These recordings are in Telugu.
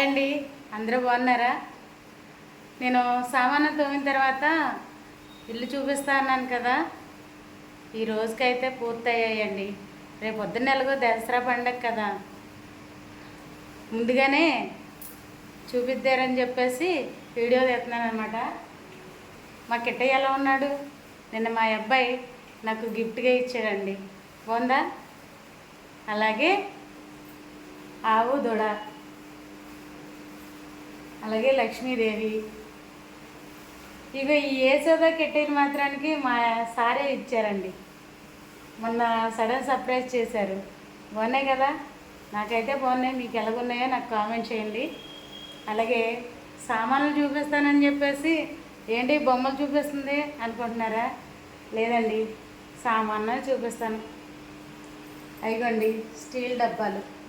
హాయ్ అండి అందరూ బాగున్నారా? నేను సామాను తోమిన తర్వాత ఇల్లు చూపిస్తా అన్నాను కదా. ఈ రోజుకైతే పూర్తయ్యాయండి. రేపు పొద్దున్న ఎలాగో దసరా పండగ కదా. ముందుగానే చూపిద్దారని చెప్పేసి వీడియో తీస్తున్నాను అనమాట మా కిట్టయ్య ఎలా ఉన్నాడు? నిన్న మా అబ్బాయి నాకు గిఫ్ట్గా ఇచ్చాడండి. బాగుందా? అలాగే ఆవు దొడ. అలాగే లక్ష్మీదేవి. ఇక ఈ ఏసోదా కెట్టిన మాత్రానికి మా సారే ఇచ్చారండి. మొన్న సడన్ సర్ప్రైజ్ చేశారు. బాగున్నాయి కదా? నాకైతే బాగున్నాయి. మీకు ఎలాగున్నాయో నాకు కామెంట్ చేయండి. అలాగే సామాన్లు చూపిస్తానని చెప్పేసి ఏంటి బొమ్మలు చూపిస్తుంది అనుకుంటున్నారా? లేదండి. సామాన్లు చూపిస్తాను. అయిగోండి స్టీల్ డబ్బాలు.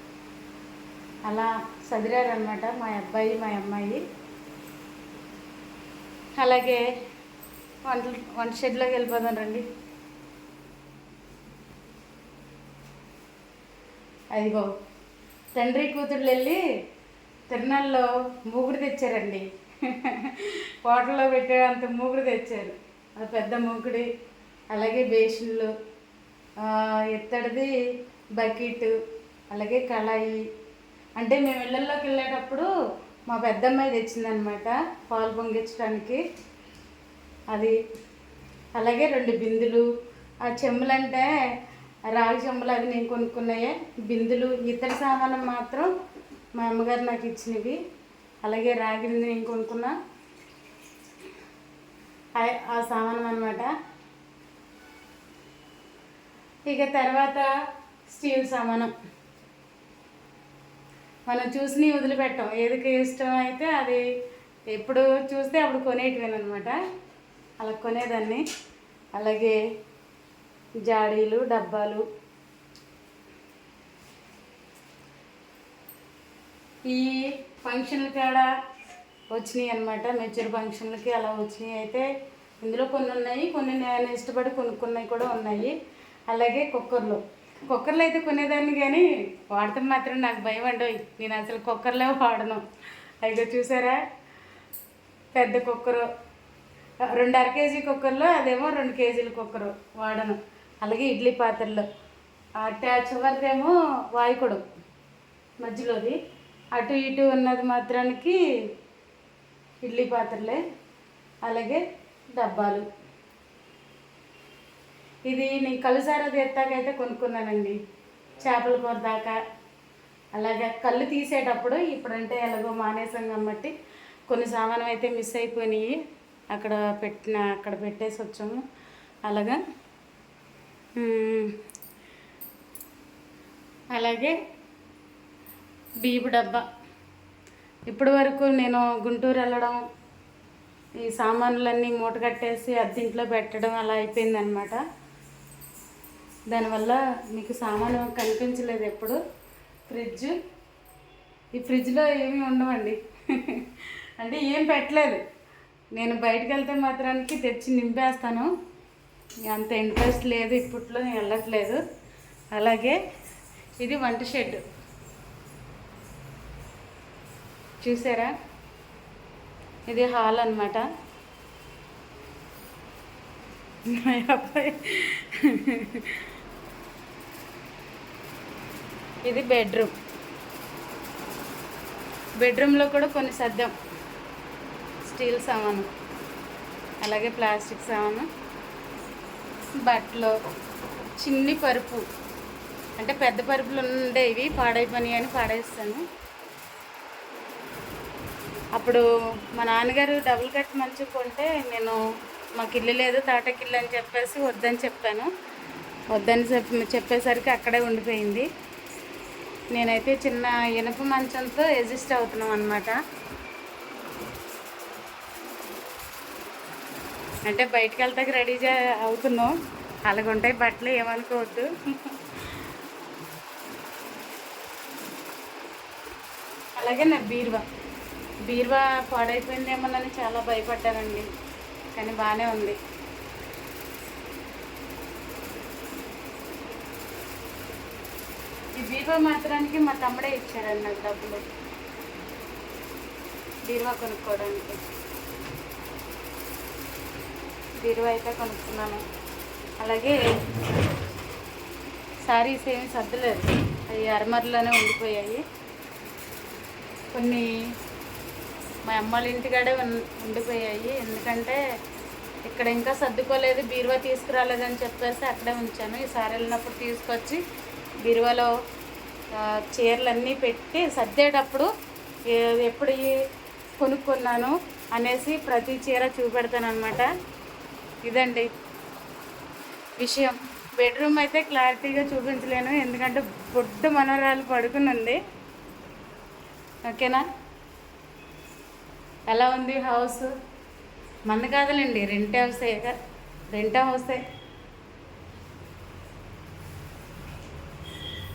అలా చదిరారనమాట మా అబ్బాయి మా అమ్మాయి. అలాగే వంట వంట షెడ్లోకి వెళ్ళిపోదాం రండి. అదిగో తండ్రి కూతుళ్ళు వెళ్ళి తిరునాళ్ళలో మూగుడు తెచ్చారండి. హోటల్లో పెట్టే అంత మూగుడు తెచ్చారు. అది పెద్ద మూగుడి అలాగే బేషన్లు ఎత్తడిది ఇత్తడిది బకెట్ అలాగే కళాయి అంటే మేము ఇళ్ళల్లోకి వెళ్ళేటప్పుడు మా పెద్దమ్మాయి తెచ్చిందనమాట పాలు పొంగించడానికి. అది అలాగే రెండు బిందులు ఆ చెంబులంటే రాగి చెమ్ములు అవి నేను కొనుక్కున్నాయే. బిందులు ఇతర సామానం మాత్రం మా అమ్మగారు నాకు ఇచ్చినవి. అలాగే రాగి బిందు నేను కొనుక్కున్నా. ఆ- ఆ సామానం అనమాట ఇక తర్వాత స్టీల్ సామానం. మనం చూసి వదిలిపెట్టాం. ఏదికి ఇష్టం అయితే అది ఎప్పుడు చూస్తే అప్పుడు కొనేటివేనమాట అలా కొనేదాన్ని. అలాగే జాడీలు డబ్బాలు. ఈ ఫంక్షన్ల కాడ వచ్చినాయి అనమాట మెచ్యూర్ ఫంక్షన్లకి అలా వచ్చినాయి. అయితే ఇందులో కొన్ని ఉన్నాయి కొన్ని నేను ఇష్టపడి కొనుక్కున్నవి కూడా ఉన్నాయి. అలాగే కుక్కర్లు. కుక్కర్లో అయితే కొనేదాన్ని కానీ వాడటం మాత్రం నాకు భయం అండి. నేను అసలు కుక్కర్లే వాడను. అయితే చూసారా? పెద్ద కుక్కరు. రెండు అర కేజీ కుక్కర్లో అదేమో రెండు కేజీల కుక్కరు వాడను. అలాగే ఇడ్లీ పాత్రలు. అట్ట చివరిదేమో వాయుకుడు మధ్యలోది. అటు ఇటు ఉన్నది మాత్రానికి ఇడ్లీ పాత్రలే. అలాగే డబ్బాలు. ఇది నేను కలుసారా తీస్తాకైతే కొనుక్కున్నానండి. చేపల కూర దాకా. అలాగే కళ్ళు తీసేటప్పుడు ఇప్పుడంటే ఎలాగో మానేసాం కాబట్టి కొన్ని సామాన్లు అయితే మిస్ అయిపోయినాయి. అక్కడ పెట్టిన అక్కడ పెట్టేసి వచ్చాము. అలాగా. అలాగే బీపు డబ్బా. ఇప్పటి వరకు నేను గుంటూరు వెళ్ళడం ఈ సామాన్లన్నీ మూట కట్టేసి అద్దింట్లో పెట్టడం అలా అయిపోయిందనమాట దానివల్ల మీకు సామాను కనిపించలేదు ఎప్పుడు. ఫ్రిడ్జ్. ఈ ఫ్రిడ్జ్లో ఏమీ ఉండవండి. అంటే ఏం పెట్టలేదు. నేను బయటకు వెళ్తే మాత్రానికి తెచ్చి నింపేస్తాను. అంత ఇంట్రెస్ట్ లేదు ఇప్పట్లో నేను వెళ్ళట్లేదు. అలాగే ఇది వంట షెడ్. చూసారా? ఇది హాల్ అన్నమాట. మా అబ్బాయి ఇది బెడ్రూమ్. బెడ్రూమ్లో కూడా కొన్ని సర్దాం. స్టీల్ సామాను అలాగే ప్లాస్టిక్ సామాను బట్టలు చిన్ని పరుపు. అంటే పెద్ద పరుపులు ఉండేవి పాడైపోయినాయి అని పాడేస్తాను. అప్పుడు మా నాన్నగారు డబుల్ కట్ మంచి కొంటే నేను మాకు ఇల్లు లేదు తాటకిల్లు అని చెప్పేసి వద్దని చెప్పాను. వద్దని చెప్ప చెప్పేసరికి అక్కడే ఉండిపోయింది. నేనైతే చిన్న ఇనుప మంచంతో ఎగ్జిస్ట్ అవుతున్నాం అనమాట అంటే బయటకు వెళ్తాకి రెడీ అవుతున్నాం. అవుతున్నాం అలాగుంటాయి బట్టలు ఏమనుకోవద్దు. అలాగే నా బీరువా. బీరువా పాడైపోయిందేమోనని చాలా భయపడ్డానండి. కానీ బాగానే ఉంది. బీరువా మాత్రానికి మా తమ్ముడే ఇచ్చారండి నాకు డబ్బులు. బీరువా కొనుక్కోవడానికి. బీరువా అయితే కొనుక్కున్నాను. అలాగే శారీస్ ఏమి సర్దలేదు. అవి అరమరలోనే ఉండిపోయాయి. కొన్ని మా అమ్మాళ్ళ ఇంటికాడే ఉండిపోయాయి. ఎందుకంటే ఇక్కడ ఇంకా సర్దుకోలేదు బీరువా తీసుకురాలేదని చెప్పేసి అక్కడే ఉంచాను. ఈసారి వెళ్ళినప్పుడు తీసుకొచ్చి బీరువాలో చీరలన్నీ పెట్టి సర్దేటప్పుడు ఎప్పుడు కొనుక్కున్నాను అనేసి ప్రతి చీర చూపెడతాను ఇదండి విషయం. బెడ్రూమ్ అయితే క్లారిటీగా చూపించలేను ఎందుకంటే బొడ్డు మనోరాలు పడుకుని ఉంది ఓకేనా? ఎలా ఉంది హౌస్? మన కాదులేండి రెంట్ హౌసే రెంట్ హౌసే.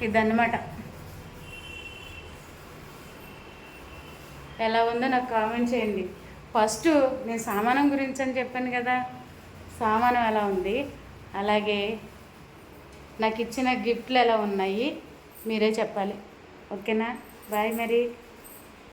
ఇదన్నమాట. ఎలా ఉందో నాకు కామెంట్ చేయండి. ఫస్ట్ నేను సామానం గురించి అని చెప్పాను కదా సామానం ఎలా ఉంది? అలాగే నాకు ఇచ్చిన గిఫ్ట్లు ఎలా ఉన్నాయి? మీరే చెప్పాలి. ఓకేనా? బాయ్ మరి.